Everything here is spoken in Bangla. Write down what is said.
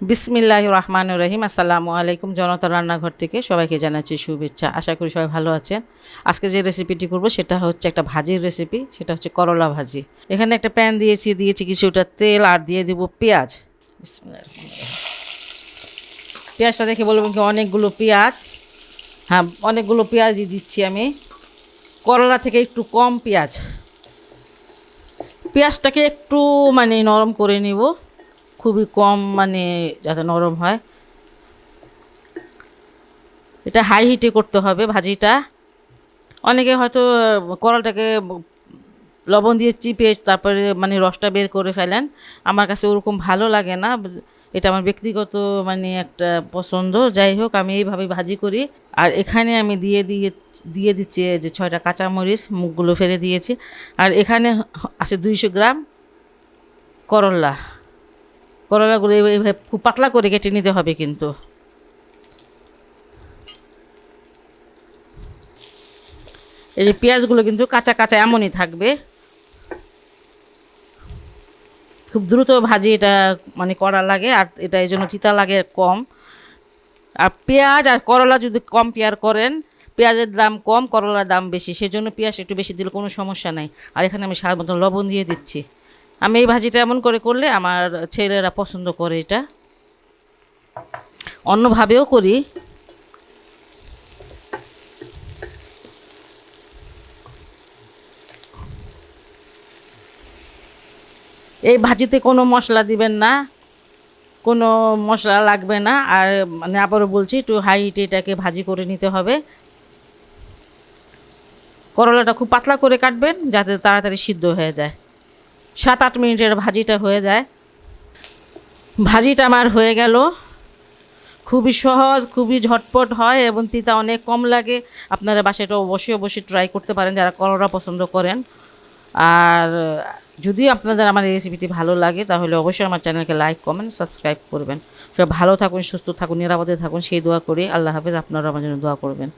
বিসমিল্লাহ রহমান রহিম। আসসালামু আলাইকুম জনতা রান্নাঘর থেকে সবাইকে জানাচ্ছি শুভেচ্ছা। আশা করি সবাই ভালো আছেন। আজকে যে রেসিপিটি করব সেটা হচ্ছে একটা ভাজির রেসিপি, সেটা হচ্ছে করলা ভাজি। এখানে একটা প্যান দিয়েছি দিয়েছি কিছুটা তেল আর দিয়ে দেব পেঁয়াজ। পেঁয়াজটা দেখে বলবেন কি অনেকগুলো পেঁয়াজ। হ্যাঁ অনেকগুলো পেঁয়াজই দিচ্ছি আমি। করলা থেকে একটু কম পেঁয়াজ। পেঁয়াজটাকে একটু মানে নরম করে নিব। খুবই কম মানে যাতে নরম হয়। এটা হাই হিটে করতে হবে ভাজিটা। অনেকে হয়তো করলটাকে লবণ দিয়ে চিপে তারপরে মানে রসটা বের করে ফেলেন। আমার কাছে ওরকম ভালো লাগে না। এটা আমার ব্যক্তিগত মানে একটা পছন্দ। যাই হোক, আমি এইভাবে ভাজি করি। আর এখানে আমি দিয়ে দিয়ে দিয়ে দিচ্ছি যে ছয়টা কাঁচামরিচ, মুখগুলো ফেলে দিয়েছি। আর এখানে আছে দুইশো গ্রাম করল্লা করলাগুলো এইভাবে খুব পাতলা করে কেটে নিতে হবে কিন্তু। এই যে পেঁয়াজগুলো কিন্তু কাঁচা কাঁচা এমনই থাকবে। খুব দ্রুত ভাজি এটা মানে করা লাগে আর এটা এই জন্য চিতা লাগে কম। আর পেঁয়াজ আর করলা যদি কম পেয়ার করেন, পেঁয়াজের দাম কম, করলার দাম বেশি, সেজন্য পেঁয়াজ একটু বেশি দিলে কোনো সমস্যা নাই। আর এখানে আমি স্বাদ মতন লবণ দিয়ে দিচ্ছি। আমি এই ভাজিটা এমন করে করলে আমার ছেলেরা পছন্দ করে এটা। অন্যভাবেও করি। এই ভাজিতে কোনো মশলা দিবেন না, কোনো মশলা লাগবে না। আর মানে আবারও বলছি, একটু হাই হিটে এটাকে ভাজি করে নিতে হবে। করলাটা খুব পাতলা করে কাটবেন, যাতে তাড়াতাড়ি সিদ্ধ হয়ে যায়। সাত আট মিনিটের ভাজিটা হয়ে যায়। ভাজিটা আমার হয়ে গেল। খুবই সহজ, খুবই ঝটপট হয় এবং তিতা অনেক কম লাগে। আপনারা বাসায় এটা অবশ্যই অবশ্যই ট্রাই করতে পারেন যারা করলা পছন্দ করেন। আর যদি আপনাদের আমার এই রেসিপিটি ভালো লাগে, তাহলে অবশ্যই আমার চ্যানেলকে লাইক কমেন্ট সাবস্ক্রাইব করবেন। সব ভালো থাকুন, সুস্থ থাকুন, নিরাপদে থাকুন, সেই দোয়া করি। আল্লাহ হাফেজ আপনারা আমার জন্য দোয়া করবেন।